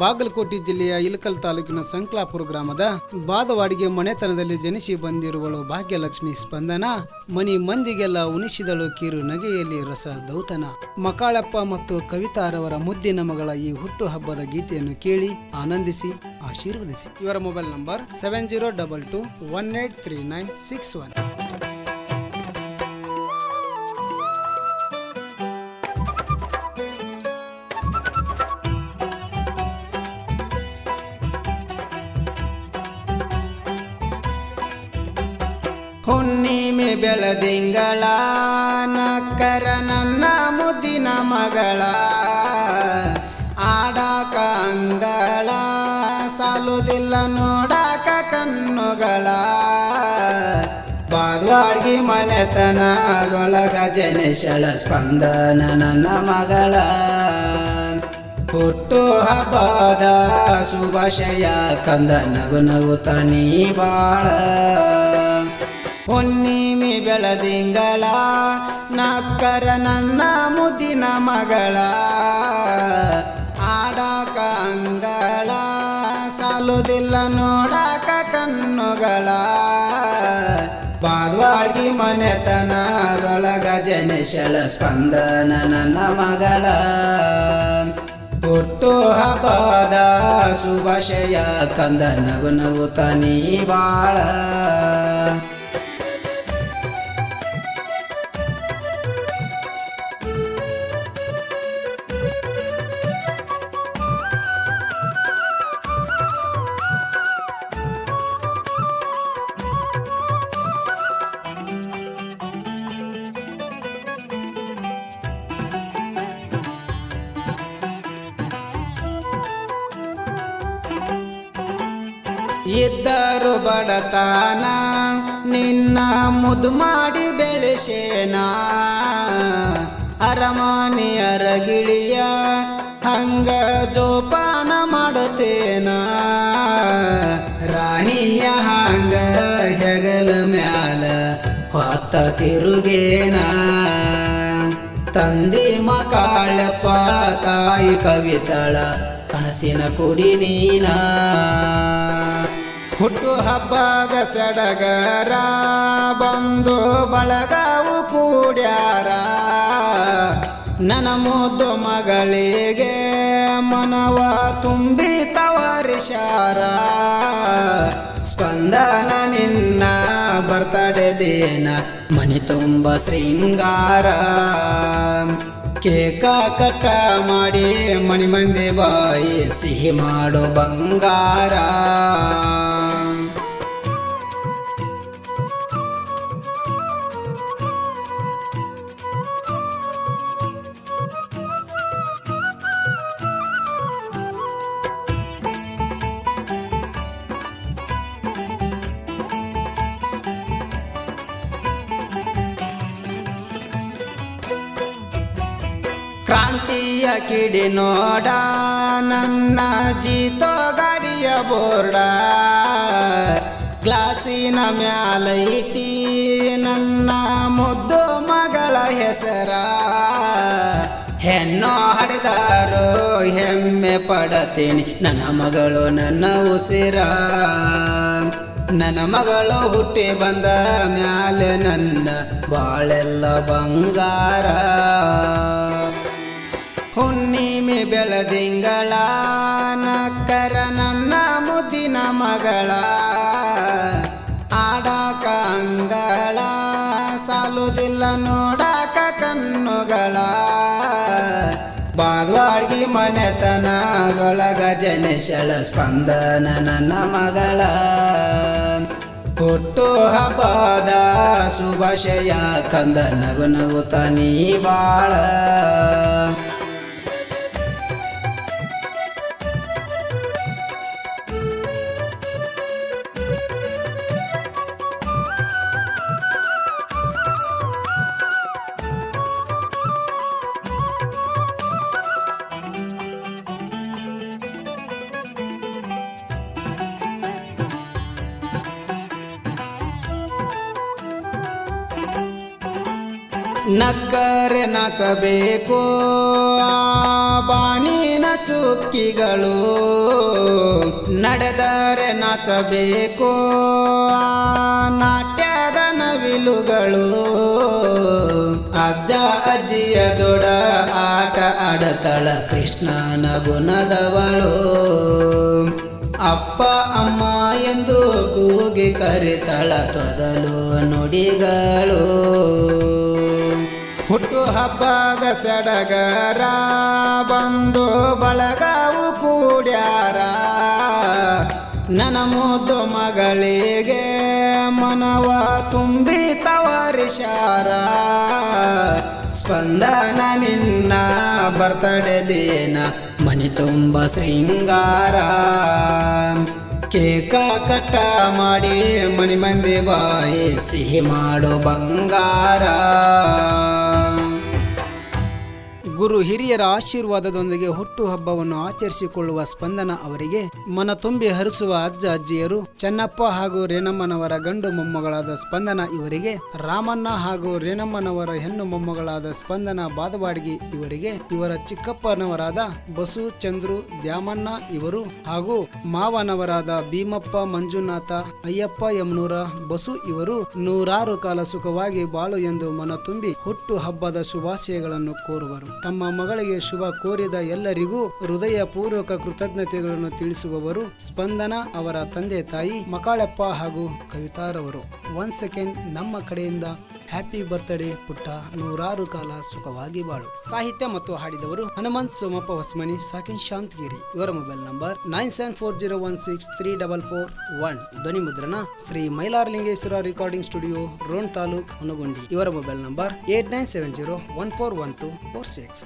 ಬಾಗಲಕೋಟೆ ಜಿಲ್ಲೆಯ ಇಲಕಲ್ ತಾಲೂಕಿನ ಸಂಕ್ಲಾಪುರ ಗ್ರಾಮದ ಬಾದವಾಡಿಗೆ ಮನೆತನದಲ್ಲಿ ಜನಿಸಿ ಬಂದಿರುವಳು ಭಾಗ್ಯಲಕ್ಷ್ಮಿ ಸ್ಪಂದನ. ಮನಿ ಮಂದಿಗೆಲ್ಲ ಉಣಿಸಿದಳು ಕಿರು ನಗೆಯಲ್ಲಿ ರಸ ದೌತನ ಮಕಾಳಪ್ಪ ಮತ್ತು ಕವಿತಾರವರ ಮುದ್ದಿನ ಮಗಳ ಈ ಹುಟ್ಟು ಹಬ್ಬದ ಗೀತೆಯನ್ನು ಕೇಳಿ ಆನಂದಿಸಿ, ಆಶೀರ್ವದಿಸಿ. ಇವರ mobile number seven zero double two one eight three nine six one. ಬೆಳದಿಂಗಳ ನಕ್ಕರ ನನ್ನ ಮುದ್ದಿನ ಮಗಳ. ಆಡಾಕ ಅಂಗಳ ಸಾಲುದಿಲ್ಲ ನೋಡಾಕ ಕಣ್ಣುಗಳ. ಮನೆತನ ಮನೆತನದೊಳಗ ಜನೇಶಳ ಸ್ಪಂದನ ನನ್ನ ಮಗಳ. ಹುಟ್ಟು ಹಬ್ಬದ ಶುಭಾಶಯ ಕಂದ ನಗು ನಗು ತನಿ ಬಾಳ. ಹುಣ್ಣಿಮೆ ತಿಂಗಳ ನಕ್ಕರ ನನ್ನ ಮುದಿನ ಮಗಳ. ಆಡಾಕ ಅಂಗಳ ಸಾಲುದಿಲ್ಲ ನೋಡಾಕ ಕಣ್ಣುಗಳ. ಬಾದ್ವಾಡ್ಗಿ ಮನೆತನದೊಳಗ ಜನಶಲ ಸ್ಪಂದನ ನನ್ನ ಮಗಳ. ಹುಟ್ಟು ಹಬ್ಬದ ಶುಭಾಶಯ ಕಂದ ನಗು ನಗು ತನಿ ಬಾಳ. ಇದ್ದರು ಬಡತನ, ನಿನ್ನ ಮುದು ಮಾಡಿ ಬೆಳೆಸೇನ. ಅರಮಾನಿಯರ ಗಿಳಿಯ, ಹಂಗ ಜೋಪಾನ ಮಾಡುತ್ತೇನ. ರಾಣಿಯ ಹಂಗ ಹೆಗಲ ಮ್ಯಾಲ ಹೊತ್ತ ತಿರುಗೇನ. ತಂದೆ ಮಕಾಳಪ್ಪ ತಾಯಿ ಕವಿತಳ ಕನಸಿನ ಕುಡಿ ನೀನ. ಹುಟ್ಟು ಹಬ್ಬದ ಸಡಗರ ಬಂದು ಬಳಗವು ಕೂಡ್ಯಾರ. ನನ್ನ ಮುದ್ದು ಮಗಳಿಗೆ ಮನವ ತುಂಬಿ ತವರಿಷಾರ ಸ್ಪಂದನ ನಿನ್ನ ಬರ್ತಡೆ ಮಣಿ ತುಂಬ ಶೃಂಗಾರ. ಕೇಕ ಕಟ್ಟ ಮಾಡಿ ಮಣಿ ಮಂದಿ ಬಾಯಿ ಸಿಹಿ ಮಾಡು ಬಂಗಾರ. ಕ್ರಾಂತಿಯ ಕಿಡಿ ನೋಡ, ನನ್ನ ಜೀತೋ ಗಾಡಿಯ ಬೋರ್ಡ. ಗ್ಲಾಸಿನ ಮ್ಯಾಲೈತಿ ನನ್ನ ಮುದ್ದು ಮಗಳ ಹೆಸರ. ಹೆಣ್ಣು ಹಡಿದಾರೋ, ಹೆಮ್ಮೆ ಪಡತೀನಿ, ನನ್ನ ಮಗಳು ನನ್ನ ಉಸಿರ. ನನ್ನ ಮಗಳು ಹುಟ್ಟಿ ಬಂದ ಮ್ಯಾಲೆ ನನ್ನ ಬಾಳೆಲ್ಲ ಬಂಗಾರ. ಹುಣ್ಣಿಮೆ ಬೆಳದಿಂಗಳ ನಕ್ಕರ ನನ್ನ ಮುದಿನ ಮಗಳ. ಆಡಾಕ ಅಂಗಳ ಸಾಲುದಿಲ್ಲ ನೋಡಾಕ ಕಣ್ಣುಗಳ. ಬಾದ್ವಾಡ್ಗಿ ಮನೆತನದೊಳಗ ಜನೇಶಳ ಸ್ಪಂದನ ನನ್ನ ಮಗಳ. ಹುಟ್ಟು ಹಬ್ಬದ ಶುಭಾಶಯ ಕಂದ ನಗು ನಗುತ್ತ ನೀ ಬಾಳ. ನಕ್ಕರೆ ನಾಚಬೇಕು ಬಾಣಿನ ಚುಕ್ಕಿಗಳು. ನಡೆದರೆ ನಾಚಬೇಕು ನಾಟ್ಯದ ನವಿಲುಗಳು. ಅಜ್ಜ ಅಜ್ಜಿಯ ಜೋಡ ಆಟ ಆಡತಳ ಕೃಷ್ಣನ ಗುಣದವಳು ಅಪ್ಪ ಅಮ್ಮ ಎಂದು ಕೂಗಿ ಕರಿತಳ ತೊದಲು ನುಡಿಗಳು. ಹುಟ್ಟು ಹಬ್ಬದ ಸಡಗರ ಬಂದು ಬಳಗವು ಕೂಡ್ಯಾರ. ನನ್ನ ಮುದ್ದು ಮಗಳಿಗೆ ಮನವ ತುಂಬಿ ತವರಿಷಾರ ಸ್ಪಂದನ ನಿನ್ನ ಬರ್ತಡೆ ದಿನ ಮಣಿ ತುಂಬ ಶೃಂಗಾರ. ಕೇಕ ಕಟ್ಟ ಮಾಡಿ ಮಣಿ ಮಂದಿ ಬಾಯಿ ಸಿಹಿ ಮಾಡು ಬಂಗಾರ. ಗುರು ಹಿರಿಯರ ಆಶೀರ್ವಾದದೊಂದಿಗೆ ಹುಟ್ಟು ಹಬ್ಬವನ್ನು ಆಚರಿಸಿಕೊಳ್ಳುವ ಸ್ಪಂದನ ಅವರಿಗೆ ಮನ ತುಂಬಿ ಹರಿಸುವ ಅಜ್ಜ ಅಜ್ಜಿಯರು, ಚೆನ್ನಪ್ಪ ಹಾಗೂ ರೇಣಮ್ಮನವರ ಗಂಡು ಮೊಮ್ಮಗಳಾದ ಸ್ಪಂದನ ಇವರಿಗೆ, ರಾಮಣ್ಣ ಹಾಗೂ ರೇಣಮ್ಮನವರ ಹೆಣ್ಣು ಮೊಮ್ಮಗಳಾದ ಸ್ಪಂದನ ಬಾದವಾಡಿಗೆ ಇವರಿಗೆ, ಇವರ ಚಿಕ್ಕಪ್ಪನವರಾದ ಬಸು, ಚಂದ್ರು, ದ್ಯಾಮಣ್ಣ ಇವರು ಹಾಗೂ ಮಾವನವರಾದ ಭೀಮಪ್ಪ, ಮಂಜುನಾಥ, ಅಯ್ಯಪ್ಪ ಯಮನೂರ, ಬಸು ಇವರು ನೂರಾರು ಕಾಲ ಸುಖವಾಗಿ ಬಾಳು ಎಂದು ಮನ ತುಂಬಿ ಹುಟ್ಟು ಹಬ್ಬದ ಶುಭಾಶಯಗಳನ್ನು ಕೋರುವರು. ತಮ್ಮ ಮಗಳಿಗೆ ಶುಭ ಕೋರಿದ ಎಲ್ಲರಿಗೂ ಹೃದಯ ಪೂರ್ವಕ ಕೃತಜ್ಞತೆಗಳನ್ನು ತಿಳಿಸುವವರು ಸ್ಪಂದನ ಅವರ ತಂದೆ ತಾಯಿ ಮಕಾಳಪ್ಪ ಹಾಗೂ ಕವಿತಾರವರು. ಒನ್ ಸೆಕೆಂಡ್ ನಮ್ಮ ಕಡೆಯಿಂದ ಹ್ಯಾಪಿ ಬರ್ತ್ಡೇ ಪುಟ್ಟ. ನೂರಾರು ಕಾಲ ಸುಖವಾಗಿ ಬಾಳು. ಸಾಹಿತ್ಯ ಮತ್ತು ಹಾಡಿದವರು ಹನುಮಂತ್ ಸೋಮಪ್ಪ ಹೊಸಮನಿ, ಸಾಕಿನ್ ಶಾಂತಗಿರಿ. ಇವರ mobile number nine seven four zero one six three double four one. ಧ್ವನಿ ಮುದ್ರಣ ಶ್ರೀ ಮೈಲಾರಲಿಂಗೇಶ್ವರ ರೆಕಾರ್ಡಿಂಗ್ ಸ್ಟುಡಿಯೋ, ರೋಣ್ ತಾಲೂಕ್ ಹುನಗುಂಡಿ. ಇವರ mobile number eight nine seven zero one four one two four six.